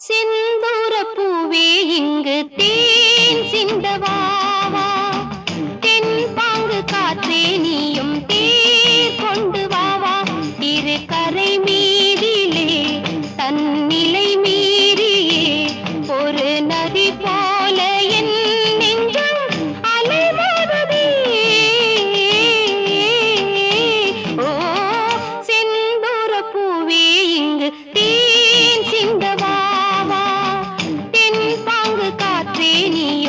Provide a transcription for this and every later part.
செந்தூர பூவே இங்கு தேன் காற்றே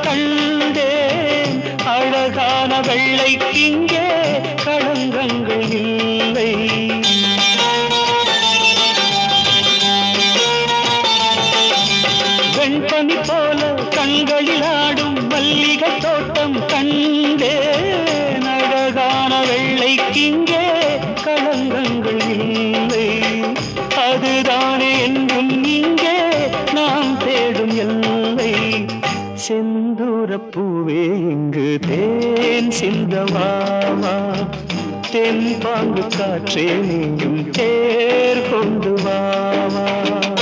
கண்டேன். அழகான வெள்ளை வெள்ளைக்கிங்கே களங்கங்கள் இல்லை. வெண்பனி போல கண்களில் ஆடும் மல்லிகை தோட்டம் கண்டேன். அழகான வெள்ளைக்கிங்கே களங்கங்கள் தேன் சிந்தவாமா? தென் பாங்கு காற்றே நீயும் தேர் கொண்டு வாமா.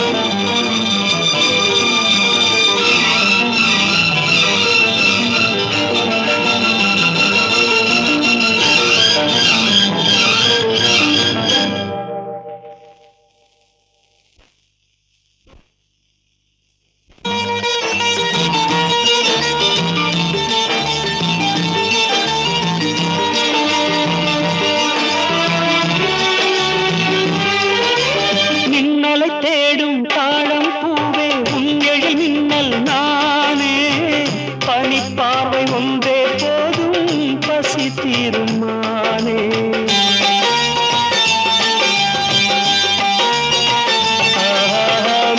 திருமானே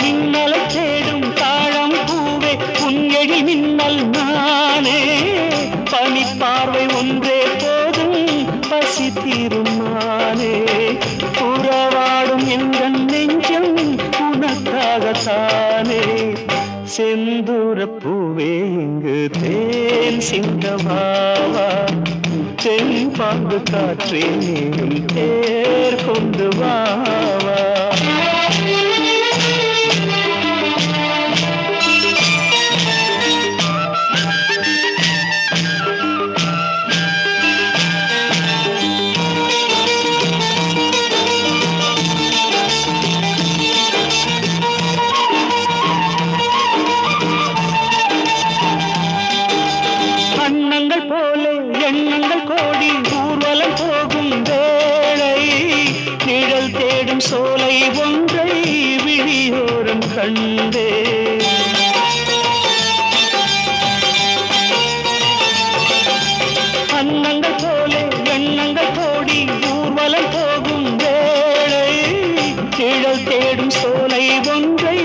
மின்னலை தேடும் தாழம் பூவே உங்கெழி மின்னல் நானே. பனிப்பார்வை ஒன்றே போதும் பசி தீருமானே. உறவாடும் எங்கள் நெஞ்சம் உனக்காகத்தானே. செந்தூர பூவே இங்கு தேன் சிங்கமாவா தென் பாம்பு காற்றே நீயும் தேர் கொண்டு வாவா நிழல் தேடும் சோலை ஒன்றை விழியோரம் கண்டே. அன்னங்கள் போலே எண்ணங்கள் போடி ஊர்வலம் போகும் வேளை. நிழல் தேடும் சோலை ஒன்றை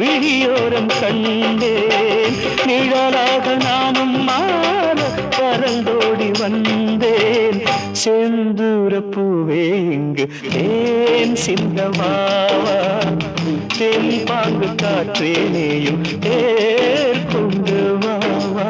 விழியோரம் கண்டேன் நிழலாக நானும் மாற பறந்தோடி வந்தேன். செந்தூர ஏன் சிங்கமாவா தெளிவாங்கு காற்றே நீயும் ஏற்கொண்டு வாவா?